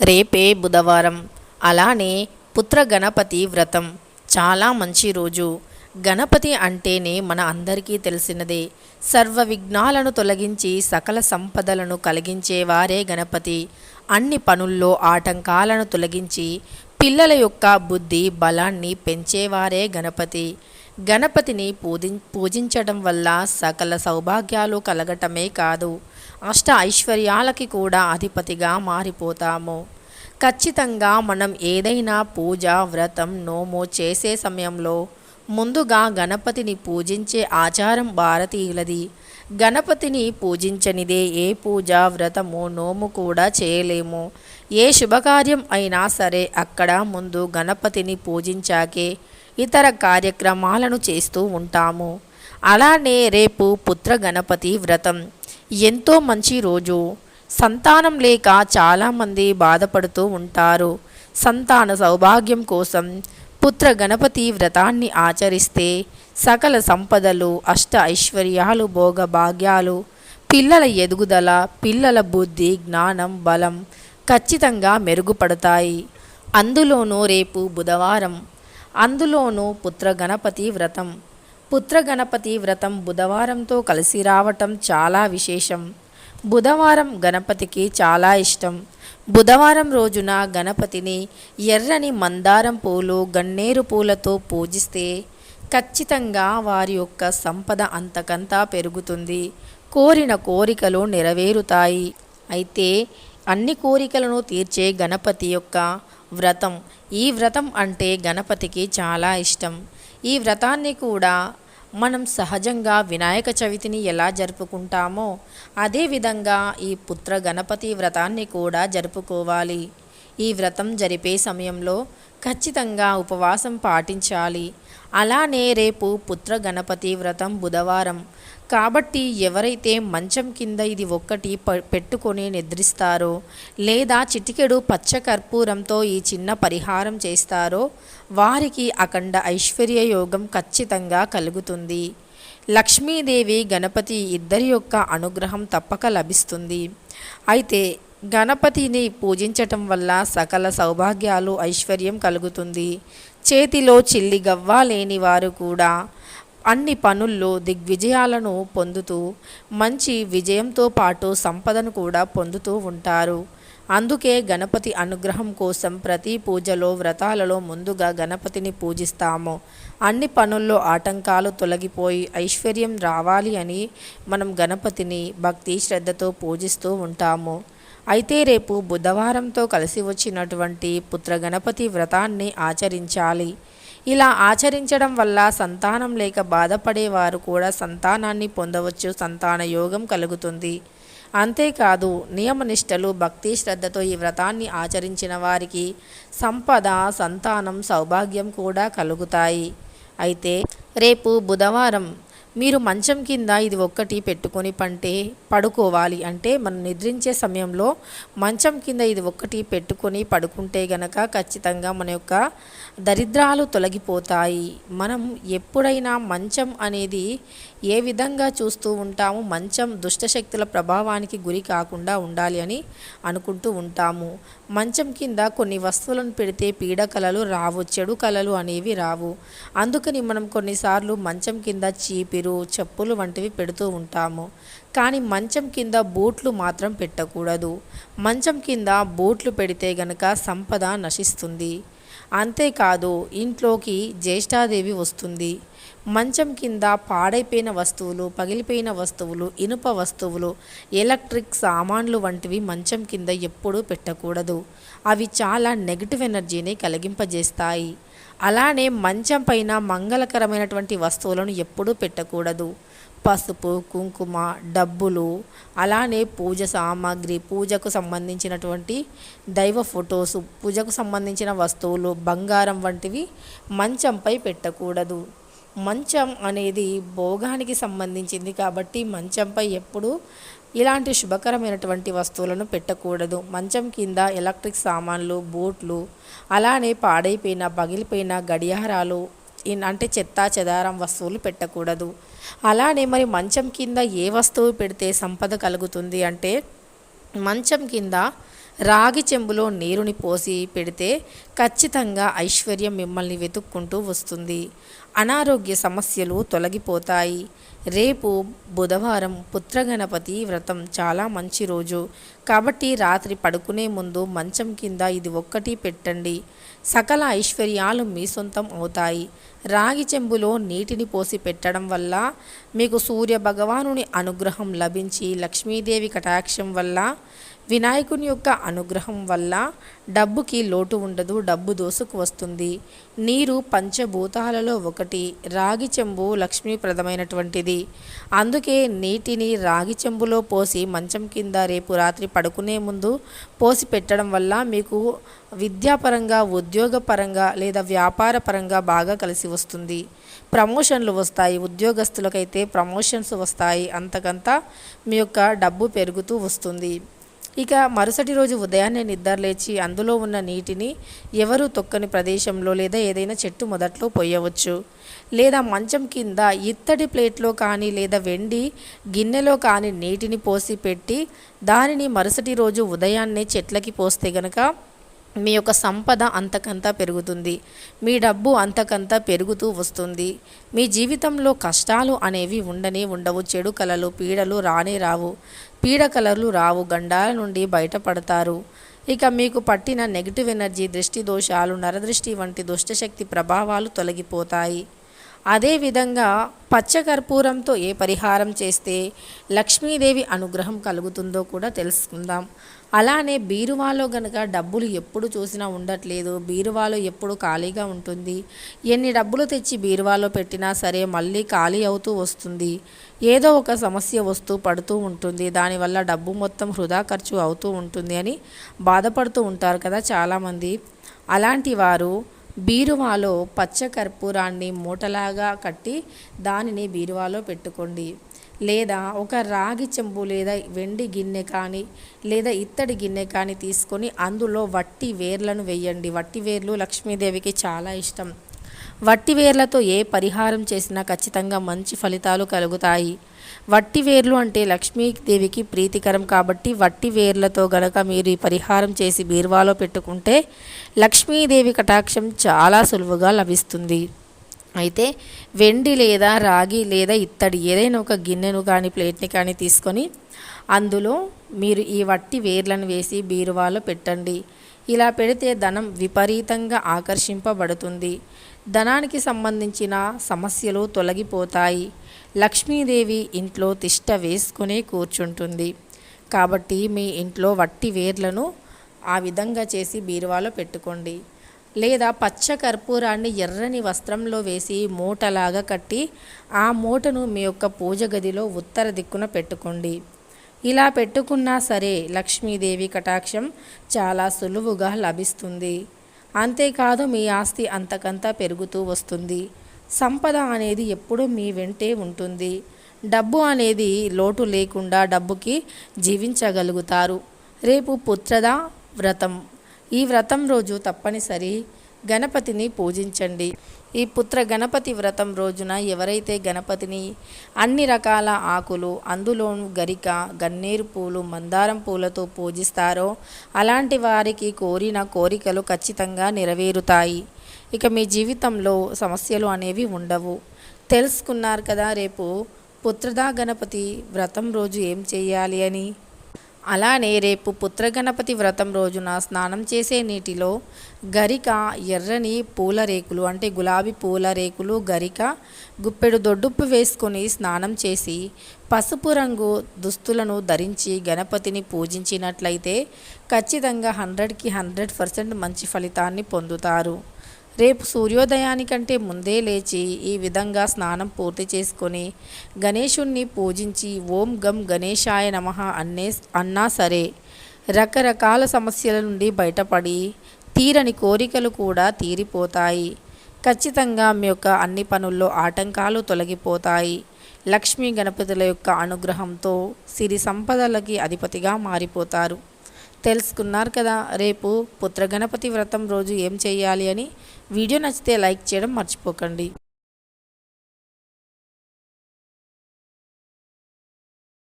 రేపే బుధవారం. అలానే పుత్ర గణపతి వ్రతం. చాలా మంచి రోజు. గణపతి అంటేనే మన అందరికీ తెలిసినదే. సర్వ విఘ్నాలను తొలగించి సకల సంపదలను కలిగించేవారే గణపతి. అన్ని పనుల్లో ఆటంకాలను తొలగించి పిల్లల యొక్క బుద్ధి బలాన్ని పెంచేవారే గణపతి. గణపతిని పూజి పూజించడం వల్ల సకల సౌభాగ్యాలు కలగటమే కాదు. అష్ట ఐశ్వర్యాలకి కూడా అధిపతిగా మారిపోతాము. ఖచ్చితంగా మనం ఏదైనా పూజ వ్రతం నోము చేసే సమయంలో ముందుగా గణపతిని పూజించే ఆచారం భారతీయులది. గణపతిని పూజించనిదే ఏ పూజ వ్రతము నోము కూడా చేయలేము. ఏ శుభకార్యం అయినా సరే అక్కడ ముందు గణపతిని పూజించాకే ఇతర కార్యక్రమాలను చేస్తూ ఉంటాము. అలానే రేపు పుత్ర గణపతి వ్రతం. ఎంతో మంచి రోజు. సంతానం లేక చాలామంది బాధపడుతూ ఉంటారు. సంతాన సౌభాగ్యం కోసం పుత్ర గణపతి వ్రతాన్ని ఆచరిస్తే సకల సంపదలు అష్ట ఐశ్వర్యాలు భోగ భాగ్యాలు పిల్లల ఎదుగుదల పిల్లల బుద్ధి జ్ఞానం బలం ఖచ్చితంగా మెరుగుపడతాయి. అందులోనూ రేపు బుధవారం అందులోనూ పుత్ర గణపతి వ్రతం. పుత్ర గణపతి వ్రతం బుధవారంతో కలిసి రావటం చాలా విశేషం. బుధవారం గణపతికి చాలా ఇష్టం. బుధవారం రోజున గణపతిని ఎర్రని మందారం పూలు గన్నేరు పూలతో పూజిస్తే ఖచ్చితంగా వారి యొక్క సంపద అంతకంతా పెరుగుతుంది. కోరిన కోరికలు నెరవేరుతాయి. అయితే అన్ని కోరికలను తీర్చే గణపతి యొక్క వ్రతం ఈ వ్రతం అంటే గణపతికి చాలా ఇష్టం. ఈ వ్రతాన్ని కూడా మనం సహజంగా వినాయక చవితిని ఎలా జరుపుకుంటామో అదేవిధంగా ఈ పుత్ర గణపతి వ్రతాన్ని కూడా జరుపుకోవాలి. ఈ వ్రతం జరిపే సమయంలో ఖచ్చితంగా ఉపవాసం పాటించాలి. అలానే రేపు పుత్ర గణపతి వ్రతం బుధవారం. కాబట్టి ఎవరైతే మంచం కింద ఇది ఒక్కటి ప- పెట్టుకొని నిద్రిస్తారో లేదా చిటికెడు పచ్చ కర్పూరంతో ఈ చిన్న పరిహారం చేస్తారో వారికి అఖండ ఐశ్వర్య యోగం ఖచ్చితంగా కలుగుతుంది. లక్ష్మీదేవి గణపతి ఇద్దరి యొక్క అనుగ్రహం తప్పక లభిస్తుంది. అయితే గణపతిని పూజించటం వల్ల సకల సౌభాగ్యాలు ఐశ్వర్యం కలుగుతుంది. చేతిలో చిల్లి గవ్వ లేని వారు కూడా అన్ని పనుల్లో దిగ్విజయాలను పొందుతూ మంచి విజయంతో పాటు సంపదను కూడా పొందుతూ ఉంటారు. అందుకే గణపతి అనుగ్రహం కోసం ప్రతి పూజలో వ్రతాలలో ముందుగా గణపతిని పూజిస్తాము. అన్ని పనుల్లో ఆటంకాలు తొలగిపోయి ఐశ్వర్యం రావాలి అని మనం గణపతిని భక్తి శ్రద్ధతో పూజిస్తూ ఉంటాము. అయితే రేపు బుధవారంతో కలిసి వచ్చినటువంటి పుత్ర గణపతి వ్రతాన్ని ఆచరించాలి. ఇలా ఆచరించడం వల్ల సంతానం లేక బాధపడేవారు కూడా సంతానాన్ని పొందవచ్చు సంతాన యోగం కలుగుతుంది. అంతేకాదు నియమనిష్టలు భక్తి శ్రద్ధతో ఈ వ్రతాన్ని ఆచరించిన వారికి సంపద సంతానం సౌభాగ్యం కూడా కలుగుతాయి. అయితే రేపు బుధవారం మీరు మంచం కింద ఇది ఒక్కటి పెట్టుకొని పంటే పడుకోవాలి. అంటే మనం నిద్రించే సమయంలో మంచం కింద ఇది ఒక్కటి పెట్టుకొని పడుకుంటే గనక ఖచ్చితంగా మన యొక్క దరిద్రాలు తొలగిపోతాయి. మనం ఎప్పుడైనా మంచం అనేది ఏ విధంగా చూస్తూ ఉంటాము? మంచం దుష్టశక్తుల ప్రభావానికి గురి కాకుండా ఉండాలి అని అనుకుంటూ ఉంటాము. మంచం కింద కొన్ని వస్తువులను పెడితే పీడ కళలు రావు చెడు కళలు అనేవి రావు. అందుకని మనం కొన్నిసార్లు మంచం కింద చీపిరు చెప్పులు వంటివి పెడుతూ ఉంటాము. కానీ మంచం కింద బూట్లు మాత్రం పెట్టకూడదు. మంచం కింద బూట్లు పెడితే గనక సంపద నశిస్తుంది. అంతేకాదు ఇంట్లోకి జ్యేష్ఠాదేవి వస్తుంది. మంచం కింద పాడైపోయిన వస్తువులు పగిలిపోయిన వస్తువులు ఇనుప వస్తువులు ఎలక్ట్రిక్ సామాన్లు వంటివి మంచం కింద ఎప్పుడూ పెట్టకూడదు. అవి చాలా నెగిటివ్ ఎనర్జీని కలిగింపజేస్తాయి. అలానే మంచం పైన మంగళకరమైనటువంటి వస్తువులను ఎప్పుడూ పెట్టకూడదు. పసుపు కుంకుమ డబ్బులు అలానే పూజ సామాగ్రి పూజకు సంబంధించినటువంటి దైవ ఫొటోస్ పూజకు సంబంధించిన వస్తువులు బంగారం వంటివి మంచంపై పెట్టకూడదు. మంచం అనేది భోగానికి సంబంధించింది కాబట్టి మంచంపై ఎప్పుడూ ఇలాంటి శుభకరమైనటువంటి వస్తువులను పెట్టకూడదు. మంచం కింద ఎలక్ట్రిక్ సామాన్లు బూట్లు అలానే పాడైపోయిన పగిలిపోయిన గడియారాలు అంటే చెత్త చెదారం వస్తువులు పెట్టకూడదు. అలానే మరి మంచం కింద ఏ వస్తువు పెడితే సంపద కలుగుతుంది అంటే మంచం కింద రాగి చెంబులో నీరుని పోసి పెడితే ఖచ్చితంగా ఐశ్వర్యం మిమ్మల్ని వెతుక్కుంటూ వస్తుంది. అనారోగ్య సమస్యలు తొలగిపోతాయి. రేపు బుధవారం పుత్రగణపతి వ్రతం చాలా మంచి రోజు. కాబట్టి రాత్రి పడుకునే ముందు మంచం కింద ఇది ఒక్కటి పెట్టండి. సకల ఐశ్వర్యాలు మీ సొంతం అవుతాయి. రాగి చెంబులో నీటిని పోసి పెట్టడం వల్ల మీకు సూర్య భగవానుని అనుగ్రహం లభించి లక్ష్మీదేవి కటాక్షం వల్ల వినాయకుని యొక్క అనుగ్రహం వల్ల డబ్బుకి లోటు ఉండదు డబ్బు దోసుకు వస్తుంది. నీరు పంచభూతాలలో ఒకటి రాగి చెంబు లక్ష్మీప్రదమైనటువంటిది. అందుకే నీటిని రాగి చెంబులో పోసి మంచం కింద రేపు రాత్రి పడుకునే ముందు పోసి పెట్టడం వల్ల మీకు విద్యాపరంగా ఉద్యోగపరంగా లేదా వ్యాపార పరంగా బాగా కలిసి వస్తుంది. ప్రమోషన్లు వస్తాయి ఉద్యోగస్తులకైతే ప్రమోషన్స్ వస్తాయి. అంతకంతా మీ యొక్క డబ్బు పెరుగుతూ వస్తుంది. ఇక మరుసటి రోజు ఉదయాన్నే నిద్రలేచి అందులో ఉన్న నీటిని ఎవరు తొక్కని ప్రదేశంలో లేదా ఏదైనా చెట్టు మొదట్లో పోయవచ్చు. లేదా మంచం కింద ఇత్తడి ప్లేట్లో కానీ లేదా వెండి గిన్నెలో కానీ నీటిని పోసి పెట్టి దానిని మరుసటి రోజు ఉదయాన్నే చెట్లకి పోస్తే గనక మీ యొక్క సంపద అంతకంతా పెరుగుతుంది. మీ డబ్బు అంతకంతా పెరుగుతూ వస్తుంది. మీ జీవితంలో కష్టాలు అనేవి ఉండనే ఉండవు. చెడు కలలు పీడలు రానే రావు. పీడ కలర్లు రావు. గండాల నుండి బయటపడతారు. ఇక మీకు పట్టిన నెగిటివ్ ఎనర్జీ దృష్టి దోషాలు నరదృష్టి వంటి దుష్టశక్తి ప్రభావాలు తొలగిపోతాయి. అదేవిధంగా పచ్చకర్పూరంతో ఏ పరిహారం చేస్తే లక్ష్మీదేవి అనుగ్రహం కలుగుతుందో కూడా తెలుసుకుందాం. అలానే బీరువాలో గనక డబ్బులు ఎప్పుడు చూసినా ఉండట్లేదు బీరువాలో ఎప్పుడు ఖాళీగా ఉంటుంది ఎన్ని డబ్బులు తెచ్చి బీరువాలో పెట్టినా సరే మళ్ళీ ఖాళీ అవుతూ వస్తుంది. ఏదో ఒక సమస్య వస్తూ పడుతూ ఉంటుంది దానివల్ల డబ్బు మొత్తం వృధా ఖర్చు అవుతూ ఉంటుంది అని బాధపడుతూ ఉంటారు కదా చాలామంది. అలాంటి వారు బీరువాలో పచ్చ కర్పూరాన్ని మూటలాగా కట్టి దానిని బీరువాలో పెట్టుకోండి. లేదా ఒక రాగి చెంబు లేదా వెండి గిన్నె కానీ లేదా ఇత్తడి గిన్నె కానీ తీసుకొని అందులో వట్టి వేర్లను వేయండి. వట్టి వేర్లు లక్ష్మీదేవికి చాలా ఇష్టం. వట్టి వేర్లతో ఏ పరిహారం చేసినా ఖచ్చితంగా మంచి ఫలితాలు కలుగుతాయి. వట్టి వేర్లు అంటే లక్ష్మీదేవికి ప్రీతికరం కాబట్టి వట్టి వేర్లతో గనక మీరు ఈ పరిహారం చేసి బీరువాలో పెట్టుకుంటే లక్ష్మీదేవి కటాక్షం చాలా సులువుగా లభిస్తుంది. అయితే వెండి లేదా రాగి లేదా ఇత్తడి ఏదైనా ఒక గిన్నెను కానీ ప్లేట్ని కానీ తీసుకొని అందులో మీరు ఈ వట్టి వేర్లను వేసి బీరువాలో పెట్టండి. ఇలా పెడితే ధనం విపరీతంగా ఆకర్షింపబడుతుంది. ధనానికి సంబంధించిన సమస్యలు తొలగిపోతాయి. లక్ష్మీదేవి ఇంట్లో తిష్ట వేసుకునే కూర్చుంటుంది. కాబట్టి మీ ఇంట్లో వట్టి వేర్లను ఆ విధంగా చేసి బీరువాలో పెట్టుకోండి. లేదా పచ్చ కర్పూరాన్ని ఎర్రని వస్త్రంలో వేసి మూటలాగా కట్టి ఆ మూటను మీ యొక్క పూజ గదిలో ఉత్తర దిక్కున పెట్టుకోండి. ఇలా పెట్టుకున్నా సరే లక్ష్మీదేవి కటాక్షం చాలా సులువుగా లభిస్తుంది. అంతేకాదు మీ ఆస్తి అంతకంతా పెరుగుతూ వస్తుంది. సంపద అనేది ఎప్పుడూ మీ వెంటే ఉంటుంది. డబ్బు అనేది లోటు లేకుండా డబ్బుకి జీవించగలుగుతారు. రేపు పుత్రద వ్రతం. ఈ వ్రతం రోజు తప్పనిసరి. గణపతిని పూజించండి. ఈ పుత్ర గణపతి వ్రతం రోజున ఎవరైతే గణపతిని అన్ని రకాల ఆకులు అందులోను గరిక గన్నేరు పూలు మందారం పూలతో పూజిస్తారో అలాంటి వారికి కోరిన కోరికలు ఖచ్చితంగా నెరవేరుతాయి. ఇక మీ జీవితంలో సమస్యలు అనేవి ఉండవు. తెలుసుకున్నారు కదా రేపు పుత్రదా గణపతి వ్రతం రోజు ఏం చేయాలి అని? అలానే రేపు పుత్రగణపతి వ్రతం రోజున స్నానం చేసే నీటిలో గరిక ఎర్రని పూల రేకులు అంటే గులాబీ పూల రేకులు గరిక గుప్పెడు దొడ్డుప్పు వేసుకొని స్నానం చేసి పసుపు రంగు దుస్తులను ధరించి గణపతిని పూజించినట్లయితే ఖచ్చితంగా హండ్రెడ్కి హండ్రెడ్ పర్సెంట్ మంచి ఫలితాన్ని పొందుతారు. రేపు సూర్యోదయానికంటే ముందే లేచి ఈ విధంగా స్నానం పూర్తి చేసుకొని గణేషుణ్ణి పూజించి ఓం గం గణేశాయ నమ అన్నే అన్నా సరే రకరకాల సమస్యల నుండి బయటపడి తీరని కోరికలు కూడా తీరిపోతాయి. ఖచ్చితంగా మీ యొక్క అన్ని పనుల్లో ఆటంకాలు తొలగిపోతాయి. లక్ష్మీ గణపతుల యొక్క అనుగ్రహంతో సిరి సంపదలకి అధిపతిగా మారిపోతారు. తెలుసుకున్నారు కదా. రేపు పుత్రగణపతి వ్రతం రోజు ఏం చేయాలి అని వీడియో నచ్చితే లైక్ చేయడం మర్చిపోకండి.